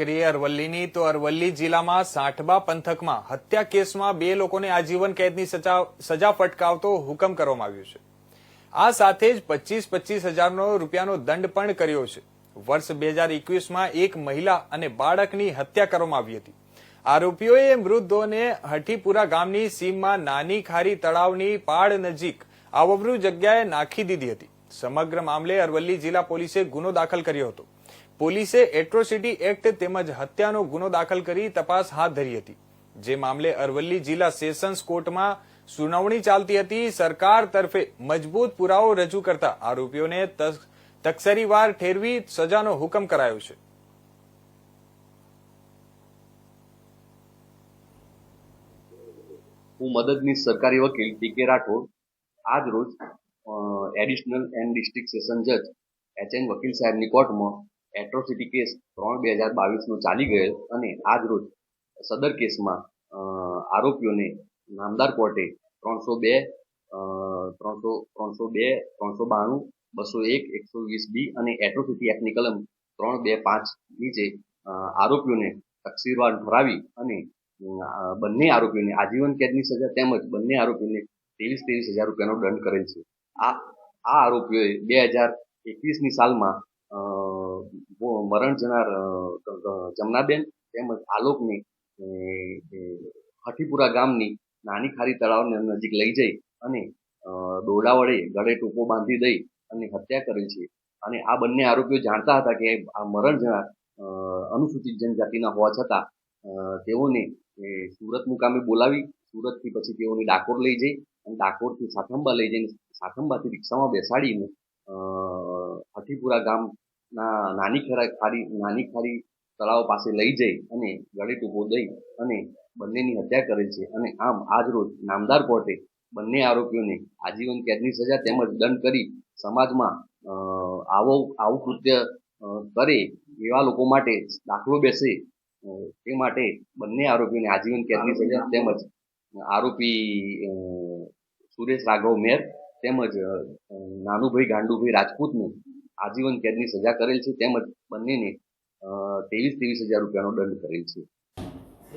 કરીએ અરવલ્લીની, તો અરવલ્લી જિલ્લામાં સાંઠબા પંથકમાં હત્યા કેસમાં બે લોકોને આજીવન કેદની સજા ફટકાવતો હુકમ કરવામાં આવ્યો છે. આ સાથે જ પચીસ પચીસ હજારનો રૂપિયાનો દંડ પણ કર્યો છે. વર્ષ બે હજાર એકવીસમાં એક મહિલા અને બાળકની હત્યા કરવામાં આવી હતી. આરોપીઓએ મૃતદેહોને હઠીપુરા ગામની સીમમાં નાની ખારી તળાવની પાડ નજીક આવબરૂ જગ્યાએ નાખી દીધી હતી. સમગ્ર મામલે અરવલ્લી જિલ્લા પોલીસે ગુનો દાખલ કર્યો હતો. પોલીસે એટ્રોસિટી એક્ટ તેમજ હત્યાનો ગુનો દાખલ કરી તપાસ હાથ ધરી હતી. જે મામલે અરવલ્લી જિલ્લા સેશન્સ કોર્ટમાં સુનાવણી ચાલતી હતી. સરકાર તરફે મજબૂત પુરાવો રજૂ કરતા આરોપીઓને તકસરીવાર ઠેરવી સજાનો હુકમ કરાયો છે. હું મદદનીશ સરકારી વકીલ કે રાઠોડ. આજ રોજ એડિશનલ એન્ડ ડિસ્ટ્રિક્ટ સેશન જજ એચ એન વકીલ સાહેબની કોર્ટમાં એટ્રોસિટી કેસ ત્રણ બે હજાર બાવીસનો ચાલી ગયેલ અને આજ રોજ સદર કેસમાં આરોપીઓને નામદાર કોર્ટે ત્રણસો બે ત્રણસો ત્રણસો બે, ત્રણસો બાણું, બસો એક, એકસો વીસ બી અને એટ્રોસિટી એક્ટની કલમ ત્રણ બે પાંચ નીચે આરોપીઓને તકસીરવાર ઠરાવી અને બંને આરોપીઓને આજીવન કેદની સજા તેમજ બંને આરોપીઓને ત્રેવીસ ત્રેવીસ હજાર રૂપિયાનો દંડ કરેલ છે. આ આ આરોપીઓએ બે હજાર એકવીસની સાલમાં મરણ જનાર જમનાબેન તેમજ આલોકને હઠીપુરા ગામની નાની ખારી તળાવને નજીક લઈ જઈ અને દોરડા વડે ગળે ટૂંકો બાંધી દઈ અને હત્યા કરી છે. અને આ બંને આરોપીઓ જાણતા હતા કે આ મરણ જનાર અનુસૂચિત જનજાતિના હોવા છતાં તેઓને સુરત મુકામે બોલાવી, સુરતથી પછી તેઓને ડાકોર લઈ જઈ અને ડાકોરથી સાઠંબા લઈ જઈને સાઠંબાથી રિક્ષામાં બેસાડીને હઠીપુરા ગામના નાની ખરા ખારી નાની ખારી તળાવ પાસે લઈ જઈ અને ગળે ટૂંકો દઈ અને બંનેની હત્યા કરે છે. અને આમ આજ રોજ નામદાર કોર્ટે બંને આરોપીઓને આજીવન કેદની સજા તેમજ દંડ કરી સમાજમાં આવો, આવું કૃત્ય કરે એવા લોકો માટે દાખલો બેસે તે માટે બંને આરોપીઓને આજીવન કેદની સજા તેમજ આરોપી સુરેશ રાઘવ મેર તેમજ નાનુભાઈ ગાંડુભાઈ રાજપૂતને આજીવન કેદની સજા કરેલ છે તેમજ બંનેને ત્રેવીસ ત્રેવીસ હજાર રૂપિયાનો દંડ કરેલ છે.